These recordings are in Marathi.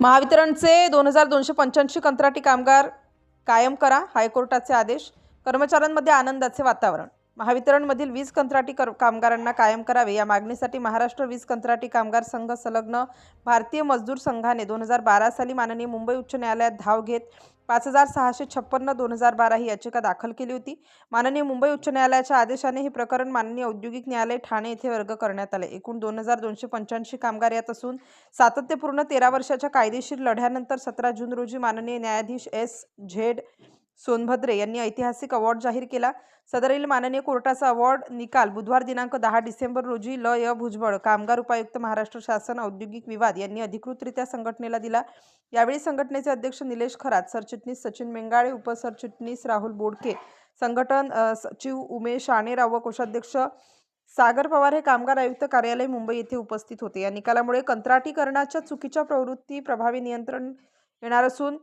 महावितरणचे दोन हजार दोनशे पंच्याऐंशी कंत्राटी कामगार कायम करा हायकोर्टाचे आदेश. कर्मचाऱ्यांमध्ये आनंदाचे वातावरण. महावितरणमधील वीज कंत्राटी कर कामगारांना कायम करावे या मागणीसाठी महाराष्ट्र वीज कंत्राटी कामगार संघ संलग्न भारतीय मजदूर संघाने दोन हजार बारा साली माननीय मुंबई उच्च न्यायालयात धाव घेत पाच हजार सहाशे छप्पन्न दोन हजार बारा ही याचिका दाखल केली होती. माननीय मुंबई उच्च न्यायालयाच्या आदेशाने हे प्रकरण माननीय औद्योगिक न्यायालय ठाणे येथे वर्ग करण्यात आले. एकूण दोन हजार दोनशे पंच्याऐंशी कामगार यात असून सातत्यपूर्ण तेरा वर्षाच्या कायदेशीर लढ्यानंतर सतरा जून रोजी माननीय न्यायाधीश एस झेड सोनभद्रे यांनी ऐतिहासिक अवॉर्ड जाहीर केला. सदरील माननीय कोर्टाचा अवॉर्ड निकाल बुधवार दिनांक दहा डिसेंबर रोजी ल. य. भुजबळ कामगार उपायुक्त महाराष्ट्र शासन औद्योगिक विवाद यांनी अधिकृतरित्या संघटनेला दिला. यावेळी संघटनेचे अध्यक्ष निलेश खरात सरचिटणीस सचिन मेंगाळे उपसरचिटणीस राहुल बोडके संघटन सचिव उमेश आणेराव व कोषाध्यक्ष सागर पवार हे कामगार आयुक्त कार्यालय मुंबई येथे उपस्थित होते. या निकालामुळे कंत्राटीकरणाच्या चुकीच्या प्रवृत्ती प्रभावी नियंत्रण येणार असून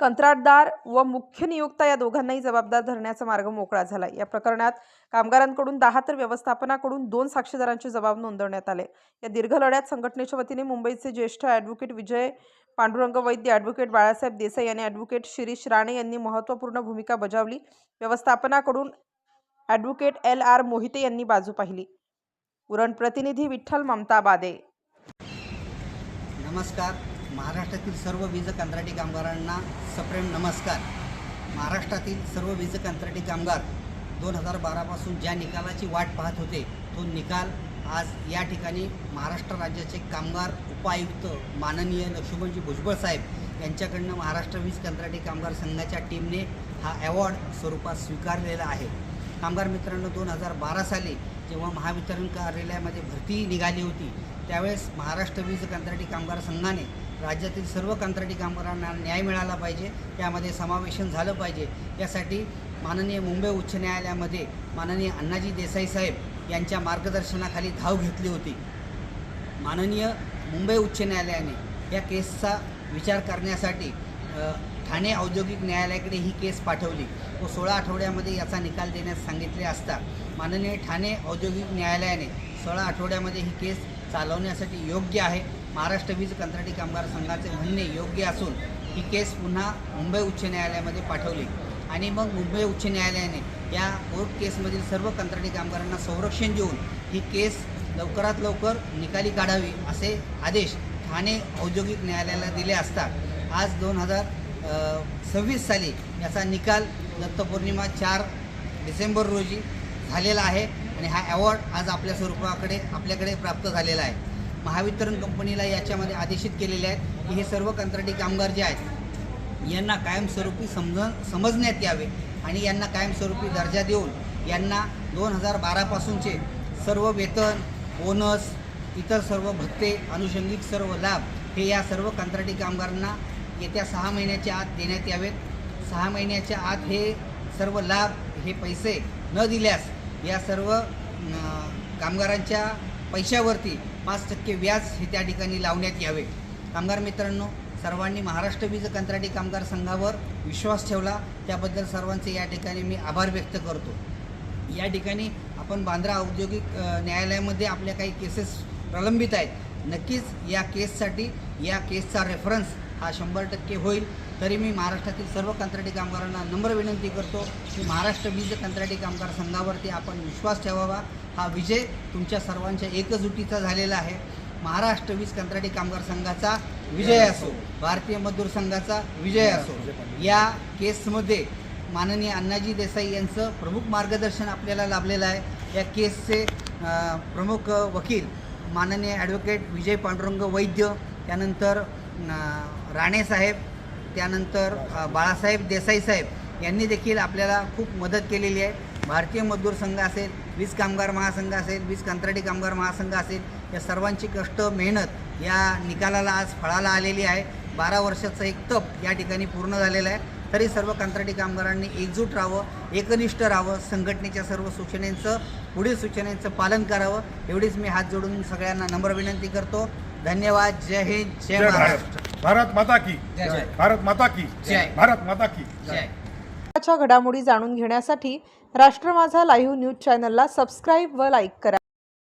कंत्राटदार व मुख्य नियोक्ता या दोघांनाही जबाबदार धरण्याचा मार्ग मोकळा झाला या प्रकरणात कामगारांकडून दहा तर व्यवस्थापनाकडून दोन साक्षीदारांचे जबाब नोंदवण्यात आले. या दीर्घ लढ्यात संघटनेच्या वतीने मुंबईचे ज्येष्ठ ॲडव्होकेट विजय पांडुरंग वैद्य ॲडव्होकेट बाळासाहेब देसाई आणि ॲडव्होकेट शिरीष राणे यांनी महत्त्वपूर्ण भूमिका बजावली. व्यवस्थापनाकडून ॲडव्होकेट एल आर मोहिते यांनी बाजू पाहिली. उरण प्रतिनिधी विठ्ठल ममता बादे. नमस्कार. महाराष्ट्रातील सर्व वीज कंत्राटी कामगारांना सप्रेम नमस्कार. महाराष्ट्रातील सर्व वीज कंत्राटी कामगार दोन हजार बारापासून ज्या निकालाची वाट पाहत होते तो निकाल आज या ठिकाणी महाराष्ट्र राज्याचे कामगार उपायुक्त माननीय लक्ष्मणजी भुजबळ साहेब यांच्याकडनं महाराष्ट्र वीज कंत्राटी कामगार संघाच्या टीमने हा अवॉर्ड स्वरूपात स्वीकारलेला आहे. कामगार मित्रांनो दोन हजार बारा साली जेव्हा महावितरण कार्यालयामध्ये भरती निघाली होती त्यावेळेस महाराष्ट्र वीज कंत्राटी कामगार संघाने राज्यातील सर्व कंत्राटी कामगारांना न्याय मिळाला पाहिजे. त्यामध्ये समावेशन झालं पाहिजे. यासाठी माननीय मुंबई उच्च न्यायालयामध्ये माननीय अण्णाजी देसाई साहेब यांच्या मार्गदर्शनाखाली धाव घेतली होती. माननीय मुंबई उच्च न्यायालयाने या केसचा विचार करण्यासाठी ठाणे औद्योगिक न्यायालयाकडे ही केस पाठवली. व सोळा आठवड्यामध्ये याचा निकाल देण्यास सांगितले असता माननीय ठाणे औद्योगिक न्यायालयाने सोळा आठवड्यामध्ये ही केस चालवण्यासाठी योग्य आहे. महाराष्ट्र वीज कंत्राटी कामगार संघाचे म्हणणे योग्य असून ही केस पुन्हा मुंबई उच्च न्यायालयामध्ये पाठवली. आणि मग मुंबई उच्च न्यायालयाने या कोर्ट केसमधील सर्व कंत्राटी कामगारांना संरक्षण देऊन ही केस लवकरात लवकर निकाली काढावी असे आदेश ठाणे औद्योगिक न्यायालयाला दिले असता आज दोन हजार सव्वीस साली याचा निकाल दत्तपौर्णिमा चार डिसेंबर रोजी झालेला आहे. आणि हा अवॉर्ड आज आपल्या स्वरूपाकडे आपल्याकडे प्राप्त झालेला आहे. महावितरण कंपनीला याच्यामध्ये आदेशित केलेले आहेत की हे सर्व कंत्राटी कामगार जे आहेत यांना कायमस्वरूपी समज समजण्यात यावे आणि यांना कायमस्वरूपी दर्जा देऊन यांना दोन हजार बारापासूनचे सर्व वेतन बोनस इतर सर्व भत्ते अनुषंगिक सर्व लाभ हे या सर्व कंत्राटी कामगारांना येत्या सहा महिन्याच्या आत देण्यात यावेत. सहा महिन्याच्या आत हे सर्व लाभ हे पैसे न दिल्यास या सर्व कामगारांच्या पैशावरती पाच टक्के व्याज हे त्या ठिकाणी लावण्यात यावे. कामगार मित्रांनो सर्वांनी महाराष्ट्र वीज कंत्राटी कामगार संघावर विश्वास ठेवला. त्याबद्दल सर्वांचे या ठिकाणी मी आभार व्यक्त करतो. या ठिकाणी आपण बांद्रा औद्योगिक न्यायालयामध्ये आपल्या काही केसेस प्रलंबित आहेत. नक्कीच या केससाठी या केसचा रेफरन्स हा शंभर टक्के होईल. तरी मी महाराष्ट्रातील सर्व कंत्राटी कामगारांना नम्र विनंती करतो की महाराष्ट्र वीज कंत्राटी कामगार संघावरती आपण विश्वास ठेवावा. हा विजय तुमच्या सर्वांच्या एकजुटीचा झालेला आहे. महाराष्ट्र वीज कंत्राटी कामगार संघाचा विजय असो भारतीय मजदूर संघाचा विजय असो या केसमध्ये माननीय अण्णाजी देसाई यांचं प्रमुख मार्गदर्शन आपल्याला लाभलेलं आहे. या केसचे प्रमुख वकील माननीय ॲडव्होकेट विजय पांडुरंग वैद्य त्यानंतर राणेसाहेब त्यानंतर बाळासाहेब देसाई साहेब यांनी देखील आपल्याला खूप मदत केलेली आहे. भारतीय मजदूर संघ असेल वीज कामगार महासंघ असेल वीज कंत्राटी कामगार महासंघ असेल या सर्वांची कष्ट मेहनत या निकालाला आज फळाला आलेली आहे. बारा वर्षाचं एक तप या ठिकाणी पूर्ण झालेलं आहे. तरी सर्व कंत्राटी कामगारांनी एकजूट राहावं एकनिष्ठ राहावं संघटनेच्या सर्व सूचनेचं पुढील सूचनेचं पालन करावं. एवढीच मी हात जोडून सगळ्यांना नम्र विनंती करतो. धन्यवाद. जय हिंद. जय महाराष्ट्र. भारत माता की। जय. भारत माता की। जय. भारत माता की। घडामोडी जाणून घेण्यासाठी राष्ट्र माझा लाईव्ह न्यूज चॅनलला सबस्क्राईब व लाईक करा.